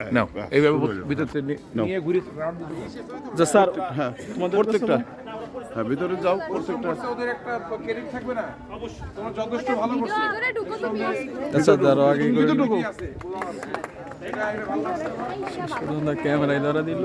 নাও এইভাবে ভিতর নিয়ে ঘুরে যে স্যার হ্যাঁ প্রত্যেকটা হ্যাঁ ভিতরে যাও প্রত্যেকটা ওদের একটা ক্রেডিট থাকবে না তোমার যথেষ্ট ভালো করছ ভিতরে ঢুকো তো please। আচ্ছা ধরো আগে করে ঢুকো সুন্দর ক্যামেরায় ধরা দিল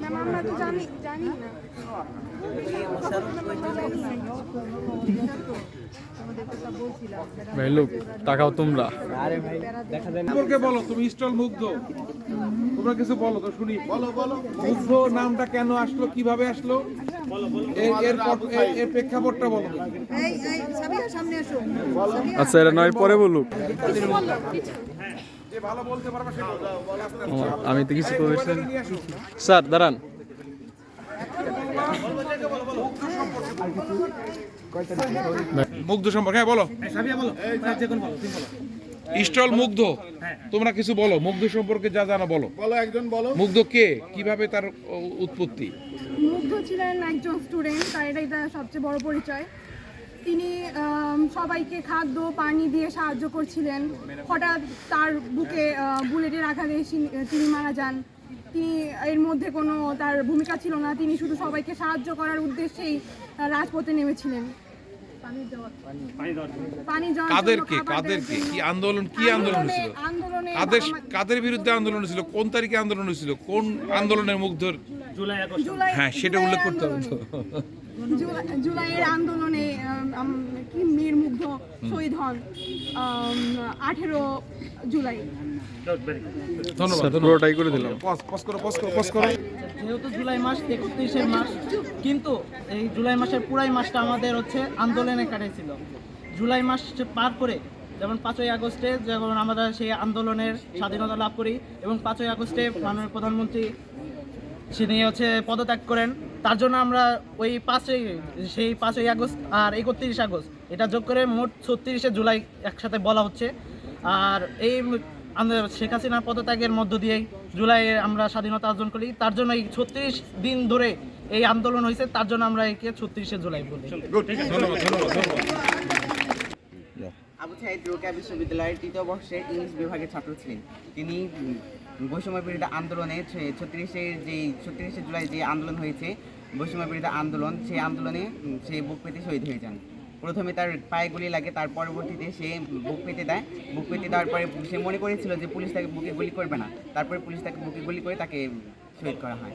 ম্যাম আমরা তো জানি জানি না। ভাই লোক তাকাও তোমরা। সম্পর্কে বলো তুমি স্টল মুগ্ধ? তোমরা কিছু বলো তো শুনি। বলো বলো। মুগ্ধ নামটা কেন আসলো কীভাবে আসলো? এর- এর পট- এর- এর প্রেক্ষাপটটা বলো। এই এই সাবিয়া সামনে আসো। আচ্ছা এটা নয় পরে বলুক। আমি তো কিছু করেছি। স্যার দাঁড়ান। মুগ্ধ সম্পর্কে হ্যাঁ বলো। স্টল মুগ্ধ। তোমরা কিছু বলো মুগ্ধ সম্পর্কে যা জানো বলো। বলো একজন বলো। মুগ্ধ কে? কীভাবে তার উৎপত্তি? মুগ্ধ ছিলেন একজন স্টুডেন্ট তার এটাই তার সবচেয়ে বড় পরিচয়। তিনি সবাইকে খাদ্য পানি দিয়ে সাহায্য করছিলেন। হঠাৎ তার বুকে বুলেটের আঘাতে তিনি মারা যান। তিনি এর মধ্যে কোনো তার ভূমিকা ছিল না। তিনি শুধু সবাইকে সাহায্য করার উদ্দেশ্যেই রাজপথে নেমেছিলেন। পানি দেওয়ার পানি কাদেরকে? কাদেরকে? কি আন্দোলন কি আন্দোলন আন্দোলনে- ছিল আন্দোলনে কাদের কাদের বিরুদ্ধে আন্দোলন ছিল কোন তারিখে আন্দোলন ছিল কোন আন্দোলনের মুগ্ধর হ্যাঁ সেটা উল্লেখ করতে হবে জুলাইয়ের আন্দোলনে কি মীর মুগ্ধ শহীদ হন আঠেরো জুলাই। ধন্যবাদ। পুরোটাই করে দিলাম। পজ পজ করো পজ করো পজ করো। যেহেতু জুলাই মাস একত্রিশের মাস কিন্তু এই জুলাই মাসের পুরাই মাসটা আমাদের হচ্ছে আন্দোলনে কাটাইছিল। জুলাই মাস পার করে যেমন পাঁচই আগস্টে যেমন আমরা সেই আন্দোলনের স্বাধীনতা লাভ করি এবং পাঁচই আগস্টে মাননীয় প্রধানমন্ত্রী তিনি হচ্ছে পদত্যাগ করেন। তার জন্য আমরা ওই পাঁচই সেই পাঁচই আগস্ট আর একত্রিশ আগস্ট এটা যোগ করে মোট ছত্রিশে জুলাই একসাথে বলা হচ্ছে। আর এই শেখ হাসিনার পদত্যাগের মধ্য দিয়েই জুলাইয়ে আমরা স্বাধীনতা অর্জন করি। তার জন্য এই ছত্রিশ দিন ধরে এই আন্দোলন হয়েছে তার জন্য আমরা একে ছত্রিশে জুলাই বলি। আবু সাইদ রোকেয়া বিশ্ববিদ্যালয়ের তৃতীয় বর্ষের ইংলিশ বিভাগের ছাত্র ছিলেন। তিনি উম, বৈষম্য বিরোধী আন্দোলনে ছত্রিশের যে ছত্রিশে জুলাই যে আন্দোলন হয়েছে বৈষম্য বিরোধী আন্দোলন সেই আন্দোলনে সে বুক পেতে শহীদ হয়ে যান। প্রথমে তার পায়ে গুলি লাগে তার পরবর্তীতে সে বুক পেতে দেয়। বুক পেতে দেওয়ার পরে সে মনে করেছিল যে পুলিশ তাকে বুকে গুলি করবে না। তারপরে পুলিশ তাকে বুকে গুলি করে তাকে শহীদ করা হয়।